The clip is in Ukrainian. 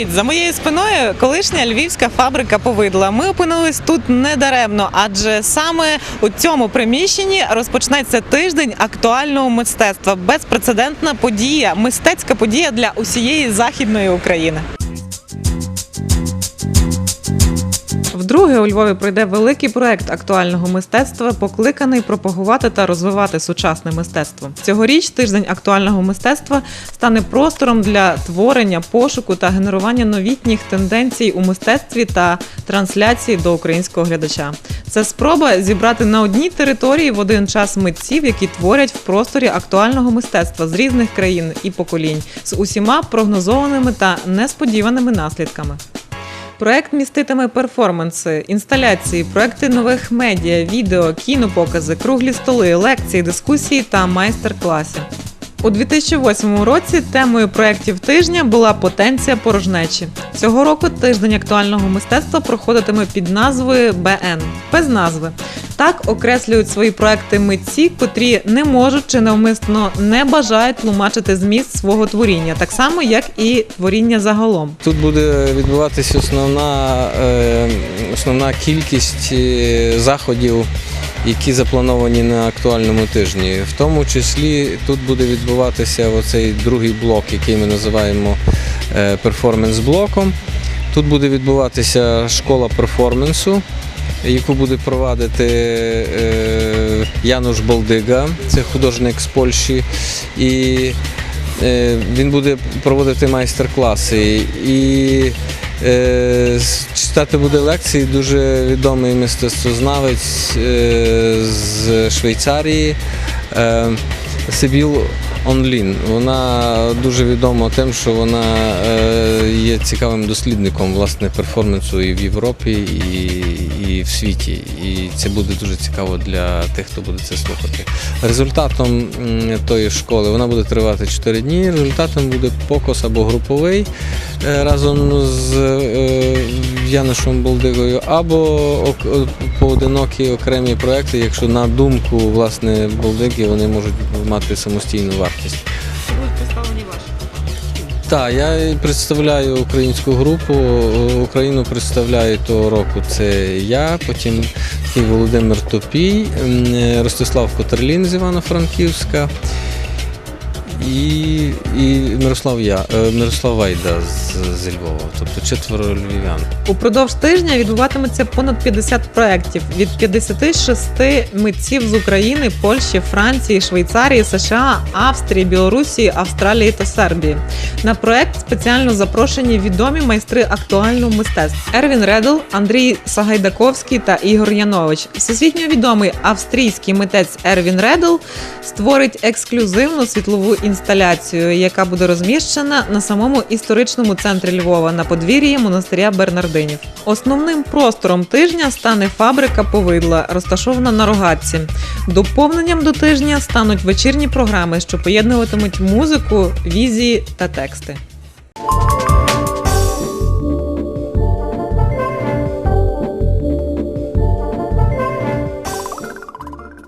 Привіт! За моєю спиною колишня львівська фабрика повидла. Ми опинились тут недаремно, адже саме у цьому приміщенні розпочнеться тиждень актуального мистецтва. Безпрецедентна подія, мистецька подія для усієї західної України. Вдруге у Львові пройде великий проект актуального мистецтва, покликаний пропагувати та розвивати сучасне мистецтво. Цьогоріч тиждень актуального мистецтва стане простором для творення, пошуку та генерування новітніх тенденцій у мистецтві та трансляції до українського глядача. Це спроба зібрати на одній території в один час митців, які творять в просторі актуального мистецтва з різних країн і поколінь з усіма прогнозованими та несподіваними наслідками. Проект міститиме перформанси, інсталяції, проекти нових медіа, відео, кінопокази, круглі столи, лекції, дискусії та майстер-класи. У 2008 році темою проєктів тижня була потенція порожнечі. Цього року тиждень актуального мистецтва проходитиме під назвою БН без назви. Так окреслюють свої проекти митці, котрі не можуть чи навмисно не бажають тлумачити зміст свого творіння, так само як і творіння загалом. Тут буде відбуватися основна, е, основна кількість е, заходів, які заплановані на актуальному тижні. В тому числі тут буде відбуватися оцей другий блок, який ми називаємо е, перформанс-блоком. Тут буде відбуватися школа перформансу, яку буде провадити е, Януш Болдига, це художник з Польщі. І е, він буде проводити майстер-класи. І е, читати буде лекції дуже відомий мистецтвознавець з Швейцарії Сибіл Онлін. Вона дуже відома тим, що вона е, є цікавим дослідником власне перформансу і в Європі, і, і в світі. І це буде дуже цікаво для тих, хто буде це слухати. Результатом тої школи вона буде тривати 4 дні. Результатом буде покос або груповий разом з е, Янушем Болдигою, або ок- поодинокі окремі проекти, якщо на думку власне Болдиги вони можуть мати самостійну вартість. Будуть представлені ваші. Так, я представляю українську групу. Україну представляю того року. Це я, потім Володимир Топій, Ростислав Котерлін з Івано-Франківська і, і Мирослав, я, е, Мирослав Вайда з, з Львова, тобто четверо львів'ян. Упродовж тижня відбуватиметься понад 50 проєктів від 56 митців з України, Польщі, Франції, Швейцарії, США, Австрії, Білорусі, Австралії та Сербії. На проект спеціально запрошені відомі майстри актуального мистецтва Ервін Редл, Андрій Сагайдаковський та Ігор Янович. Всесвітньо відомий австрійський митець Ервін Редл створить ексклюзивну світлову інсталяцію, яка буде розміщена на самому історичному центрі Львова на подвір'ї монастиря Бернардинів. Основним простором тижня стане фабрика повидла, розташована на рогатці. Доповненням до тижня стануть вечірні програми, що поєднуватимуть музику, візії та тексти.